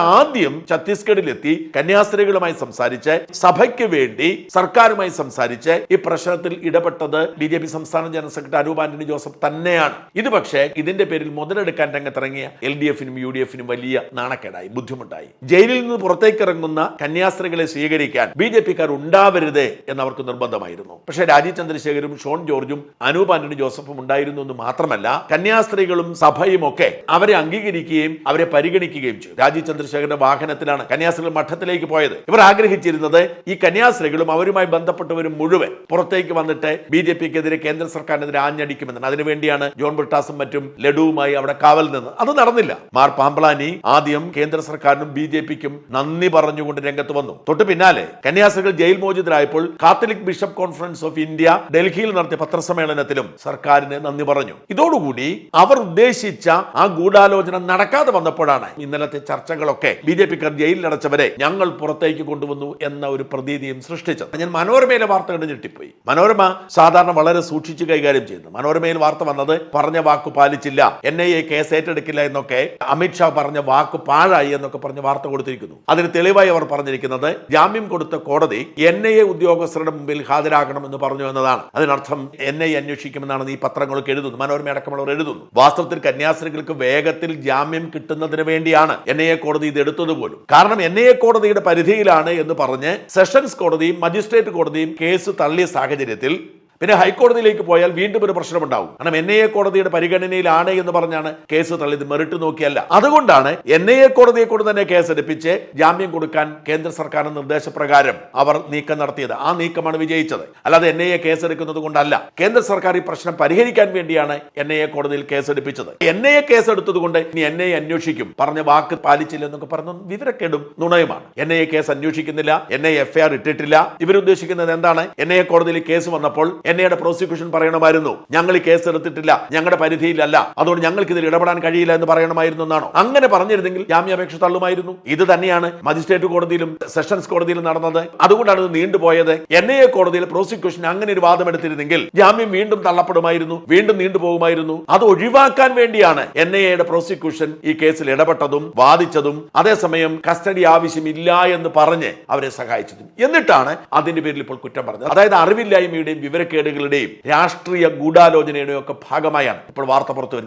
ആദ്യം ഛത്തീസ്ഗഡിലെത്തി കന്യാസ്ത്രീകളുമായി സംസാരിച്ച് സഭയ്ക്ക് വേണ്ടി സർക്കാരുമായി സംസാരിച്ച് ഈ പ്രശ്നത്തിൽ ഇടപെട്ടത് ബി ജെ പി സംസ്ഥാന ജനറൽ സെക്രട്ടറി അനൂപ് ആന്റണി ജോസഫ് തന്നെയാണ്. ഇത് പക്ഷേ ഇതിന്റെ പേരിൽ മുതലെടുക്കാൻ രംഗത്തിറങ്ങിയ എൽ ഡി എഫിനും യു ഡി എഫിനും വലിയ നാണക്കേടായി ബുദ്ധിമുട്ടായി. ജയിലിൽ നിന്ന് പുറത്തേക്ക് ഇറങ്ങുന്ന കന്യാസ്ത്രീകളെ സ്വീകരിക്കാൻ ബി ജെ പിക്കാർ ഉണ്ടാവരുത് എന്നവർക്ക് നിർബന്ധമായിരുന്നു. പക്ഷേ രാജീവ് ചന്ദ്രശേഖരും ഷോൺ ജോർജും അനൂപ് ആന്റണി ജോസഫും ഉണ്ടായിരുന്നു എന്ന് മാത്രമല്ല കന്യാസ്ത്രീകളും സഭയും ഒക്കെ അവരെ അംഗീകരിക്കുകയും അവരെ പരിഗണിക്കുകയും ചെയ്തു. രാജീവ് ചന്ദ്രശേഖരന്റെ വാഹനത്തിലാണ് കന്യാസ്ത്രീകൾ മഠത്തിലേക്ക് പോയത്. ഇവർ ആഗ്രഹിച്ചിരുന്നത് ഈ കന്യാസ്ത്രീകളും അവരുമായി ബന്ധപ്പെട്ടവരും മുഴുവൻ പുറത്തേക്ക് വന്നിട്ട് ബി ജെ പിക്കെതിരെ കേന്ദ്ര സർക്കാരിനെതിരെ ആഞ്ഞടിക്കുമെന്നാണ്. അതിനുവേണ്ടിയാണ് ജോൺ ബ്രിട്ടാസും മറ്റും ലഡുവുമായി അവിടെ കാവൽ നിന്ന് അത് നടന്നില്ല. മാർ പാമ്പളാനി ആദ്യം കേന്ദ്ര സർക്കാരിനും ബി ജെ പിക്കും നന്ദി പറഞ്ഞുകൊണ്ട് രംഗത്ത് വന്നു. തൊട്ട് പിന്നാലെ കന്യാസ്ത്രീകൾ jail മോചിതരായപ്പോൾ Catholic bishop conference of India ഡൽഹിയിൽ നടത്തിയ പത്രസമ്മേളനത്തിലും സർക്കാരിന് നന്ദി പറഞ്ഞു. ഇതോടുകൂടി അവർ ഉദ്ദേശിച്ച ആ ഗൂഢാലോചന നടക്കാതെ വന്നപ്പോഴാണ് ഇന്നലത്തെ ചർച്ചകളൊക്കെ ബി ജെ പിക്കാർ ജയിലിലടച്ചവരെ ഞങ്ങൾ പുറത്തേക്ക് കൊണ്ടുവന്നു എന്ന ഒരു പ്രതീതിയും സൃഷ്ടിച്ചത് ഞാൻ മനോരമയിലെ വാർത്ത കണ്ട് ഞെട്ടിപ്പോയി. മനോരമ സാധാരണ വളരെ സൂക്ഷിച്ച് കൈകാര്യം ചെയ്യുന്നു. മനോരമയിൽ വാർത്ത വന്നത് പറഞ്ഞ വാക്ക് പാലിച്ചില്ല എൻ ഐ എ കേസ് ഏറ്റെടുക്കില്ല എന്നൊക്കെ അമിത്ഷാ പറഞ്ഞ വാക്ക് പാഴായി എന്നൊക്കെ പറഞ്ഞ് വാർത്ത കൊടുത്തിരിക്കുന്നു. അതിന് തെളിവായി അവർ പറഞ്ഞിരിക്കുന്നത് ജാമ്യം കൊടുത്ത കോടതി എൻ ഐ എ ഉദ്യോഗസ്ഥരുടെ മുമ്പിൽ ഹാജരാകണമെന്ന് പറഞ്ഞു എന്നതാണ്. അതിനർത്ഥം എൻ ഐ അന്വേഷിക്കുമെന്നാണ് ഈ പത്രങ്ങളൊക്കെ എഴുതുന്നത്. മനോരമ അടക്കമുള്ളവർ എഴുതുന്നു. വാസ്തവത്തിൽ കന്യാസ്ത്രീകൾക്ക് വേഗത്തിൽ ജാമ്യം കിട്ടുന്നതിന് വേണ്ടിയാണ് എൻ ഐ എ കോടതി ഇത് എടുത്തത് പോലും. കാരണം എൻ ഐ എ കോടതിയുടെ പരിധിയിലാണ് എന്ന് പറഞ്ഞ് സെഷൻസ് കോടതിയും മജിസ്ട്രേറ്റ് കോടതിയും കേസ് തള്ളിയ സാഹചര്യത്തിൽ പിന്നെ ഹൈക്കോടതിയിലേക്ക് പോയാൽ വീണ്ടും ഒരു പ്രശ്നമുണ്ടാവും. കാരണം എൻ ഐ എ കോടതിയുടെ പരിഗണനയിലാണ് എന്ന് പറഞ്ഞാണ് കേസ് തള്ളിയത്. മെറിറ്റ് നോക്കിയല്ല. അതുകൊണ്ടാണ് എൻ ഐ എ കോടതിയെ കൊണ്ട് തന്നെ കേസ് എടുപ്പിച്ച് ജാമ്യം കൊടുക്കാൻ കേന്ദ്ര സർക്കാരിന്റെ നിർദ്ദേശപ്രകാരം അവർ നീക്കം നടത്തിയത്. ആ നീക്കമാണ് വിജയിച്ചത്. അല്ലാതെ എൻ ഐ എ കേസ് എടുക്കുന്നത് കൊണ്ടല്ല. കേന്ദ്ര സർക്കാർ ഈ പ്രശ്നം പരിഹരിക്കാൻ വേണ്ടിയാണ് എൻ ഐ എ കോടതിയിൽ കേസ് എടുപ്പിച്ചത്. എൻ ഐ എ കേസ് എടുത്തത് കൊണ്ട് ഇനി എൻ ഐ എ അന്വേഷിക്കും. പറഞ്ഞ വാക്ക് പാലിച്ചില്ല എന്നൊക്കെ പറഞ്ഞു വിവരക്കേടും നുണയുമാണ്. എൻ ഐ എ കേസ് അന്വേഷിക്കുന്നില്ല. എൻ ഐ എഫ് ആർ ഇട്ടിട്ടില്ല. ഇവരുദ്ദേശിക്കുന്നത് എന്താണ്? എൻ ഐ എ കോടതിയിൽ കേസ് വന്നപ്പോൾ എൻ പ്രോസിക്യൂഷൻ പറയണമായിരുന്നു. ഞങ്ങൾ ഈ കേസ് എടുത്തിട്ടില്ല. ഞങ്ങളുടെ പരിധിയിലല്ല. അതുകൊണ്ട് ഞങ്ങൾക്ക് ഇതിൽ ഇടപെടാൻ കഴിയില്ല എന്ന് പറയണമായിരുന്നു എന്നാണോ? അങ്ങനെ പറഞ്ഞിരുന്നെങ്കിൽ ജാമ്യാപേക്ഷ തള്ളുമായിരുന്നു. ഇത് തന്നെയാണ് മജിസ്ട്രേറ്റ് കോടതിയിലും സെഷൻസ് കോടതിയിലും നടന്നത്. അതുകൊണ്ടാണ് ഇത് നീണ്ടുപോയത്. എൻ ഐ എ കോടതിയിൽ പ്രോസിക്യൂഷൻ അങ്ങനെ ഒരു വാദം എടുത്തിരുന്നെങ്കിൽ ജാമ്യം വീണ്ടും തള്ളപ്പെടുമായിരുന്നു. വീണ്ടും നീണ്ടുപോകുമായിരുന്നു. അത് ഒഴിവാക്കാൻ വേണ്ടിയാണ് എൻ ഐ എയുടെ പ്രോസിക്യൂഷൻ ഈ കേസിൽ ഇടപെട്ടതും വാദിച്ചതും. അതേസമയം കസ്റ്റഡി ആവശ്യമില്ല എന്ന് പറഞ്ഞ് അവരെ സഹായിച്ചതും. എന്നിട്ടാണ് അതിന്റെ പേരിൽ ഇപ്പോൾ കുറ്റം പറഞ്ഞത്. അതായത് അറിവില്ലായ്മയുടെയും വിവരക്കേടുകളുടെയും രാഷ്ട്രീയ ഗൂഢാലോചനയുടെയും ഒക്കെ ഭാഗമായാണ് ഇപ്പോൾ വാർത്ത പുറത്തു